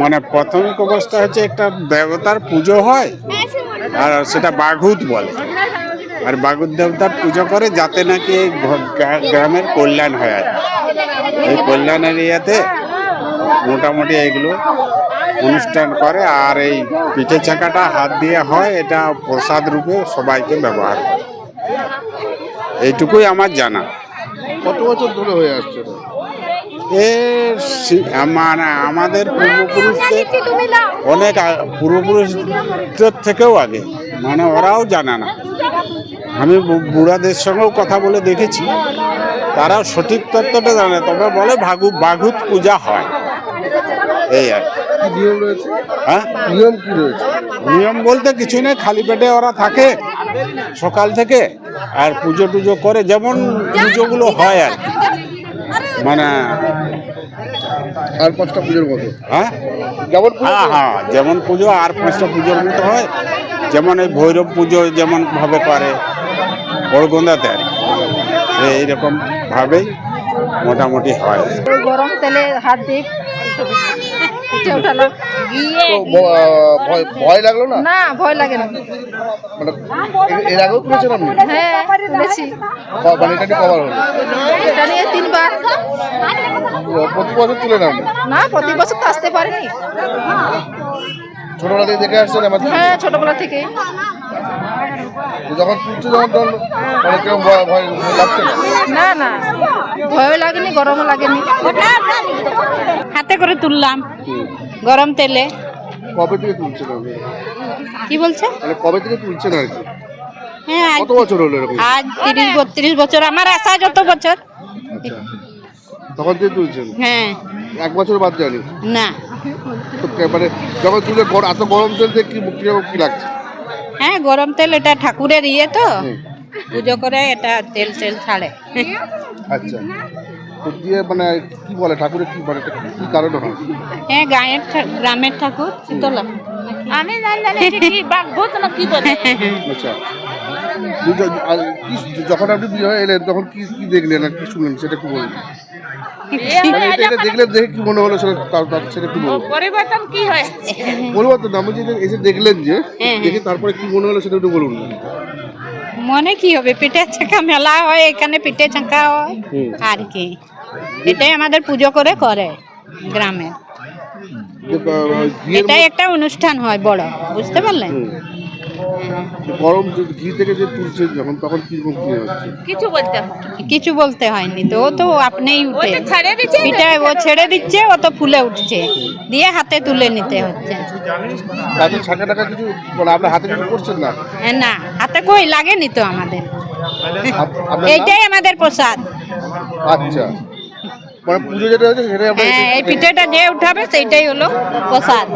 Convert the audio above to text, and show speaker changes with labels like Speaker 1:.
Speaker 1: মানে প্রাথমিক অবস্থা হচ্ছে একটা দেবতার পুজো হয়, আর সেটা বাঘুত বলে। আর বাঘুত দেবতার পুজো করে যাতে নাকি গ্রামের কল্যাণ হয় আর এই কল্যাণের ইয়েতে মোটামুটি এইগুলো অনুষ্ঠান করে, আর এই পিঠে চাকাটা হাত দিয়ে হয়, এটা প্রসাদ রূপে সবাইকে ব্যবহার করে। এইটুকুই আমার জানা।
Speaker 2: কত বছর ধরে হয়ে আসছে
Speaker 1: মানে আমাদের পূর্বপুরুষদের অনেক পূর্বপুরুষদের থেকেও আগে। মানে ওরাও জানে না। আমি বুড়াদের সঙ্গেও কথা বলে দেখেছি। তারাও সঠিক তত্ত্বটা জানে তবে বলে ভাগু বাঘুত পূজা হয়। এই আর
Speaker 2: নিয়ম রয়েছে?
Speaker 1: হ্যাঁ?
Speaker 2: নিয়ম কি রয়েছে?
Speaker 1: নিয়ম বলতে কিছু নেই খালি পেটে ওরা থাকে সকাল থেকে আর পুজো টুজো করে যেমন পুজোগুলো হয় আর কি। মানে
Speaker 2: আর পাঁচটা পুজোর মতো।
Speaker 1: হ্যাঁ?
Speaker 2: যেমন পুজো
Speaker 1: হ্যাঁ হ্যাঁ যেমন পুজো আর পাঁচটা পুজোর মতো হয়। যেমন এই ভৈরব পুজো যেমন ভাবে করে বড়গন্দাতে আর এইরকমভাবেই এইরকম ভাবেই মোটামুটি হয়।
Speaker 3: গরম তেলে হাত দিয়ে উঠালাম। গিয়ে
Speaker 2: ভয় ভয় লাগল না?
Speaker 3: না ভয় লাগে না।
Speaker 2: মানে এর- আগেও তুলেছেন আপনি?
Speaker 3: হ্যাঁ তুলেছি।
Speaker 2: মানে এটা নিয়ে কবার হলো?
Speaker 3: এটা নিয়ে তিনবার।
Speaker 2: প্রতি বছর তুলে নেন?
Speaker 3: না প্রতি বছর তো আসতে পারিনি।
Speaker 2: ছোটবেলা থেকে দেখে আসছেন আমার
Speaker 3: হ্যাঁ ছোটবেলা থেকে
Speaker 2: যখন তুলছে যখন তখন মানে কেউ ভয় ভয় লাগছে না?
Speaker 3: না না। ভয়ও লাগেনি গরমও লাগেনি।
Speaker 4: হাতে করে তুললাম। গরম তেলে?
Speaker 2: কবে থেকে তুলছেন আপনি?
Speaker 4: কি বলছে?
Speaker 2: মানে কবে থেকে তুলছেন আর কি?
Speaker 4: হ্যাঁ আজ
Speaker 2: কত বছর হলো এরকম?
Speaker 4: আজ তিরিশ বত্রিশ বছর আমার আশা যত বছর।
Speaker 2: আচ্ছা। তখন থেকে তুলছেন?
Speaker 4: হ্যাঁ।
Speaker 2: এক বছর বাদ জানি
Speaker 4: না।
Speaker 2: তো কে- মানে যখন তুলে গর- এত গরম তেল দিয়ে কি কীরকম কি লাগছে?
Speaker 4: হ্যাঁ গরম তেল এটা ঠাকুরের ইয়ে তো।
Speaker 2: হুম।
Speaker 4: পুজো করে এটা তেল তেল ছাড়ে।
Speaker 2: আচ্ছা। দিয়ে মানে কি বলে ঠাকুরের কি মানে এটা কি কারণে হয়?
Speaker 4: হ্যাঁ গায়ের গ্রামের ঠাকুর শীতলা। আমি বাঘভূত না কি বলে।
Speaker 2: আচ্ছা। তো য- আর কি- যখন আপনি বিয়ে হয়ে এলেন তখন কি কি দেখলেন আর কি শুনলেন? সেটা একটু বলুন। মানে এটা এটা দেখলেন দেখে কি মনে হলো সেটা সেটা একটু বলুন।
Speaker 4: পরিবর্তন কি হয়?
Speaker 2: বলব তো না আমি যে এসে দেখলেন যে
Speaker 4: হ্যাঁ,
Speaker 2: দেখে তারপরে কি মনে হলো সেটা একটু বলুন।
Speaker 4: মনে কি হবে? পিঠে চাকা মেলা হয় এখানে পিঠে চাকা হয়। আর কি। এটাই আমাদের পুজো করে করে গ্রামে। এটাই একটা অনুষ্ঠান হয় বড় বুঝতে পারলেন?
Speaker 2: গরম ঘি থেকে যে তুলছে যখন তখন কীরকম কি হচ্ছে?
Speaker 4: কিছু বলতে কিছু বলতে হয়নি তো ও তো আপনিই উঠে। পিঠে ও ছেড়ে দিচ্ছে ও তো ফুলে উঠছে। দিয়ে হাতে তুলে নিতে হচ্ছে।
Speaker 2: তাতে ছাকা টাকা কিছু মানে আপনার হাতে কিছু করছেন না?
Speaker 4: না হাতে কই লাগেনি তো আমাদের। এইটাই আমাদের প্রসাদ।
Speaker 2: আচ্ছা। মানে পুজো যেটা হচ্ছে সেটাই
Speaker 4: হ্যাঁ এই পিঠেটা যে উঠাবে সেইটাই হলো প্রসাদ।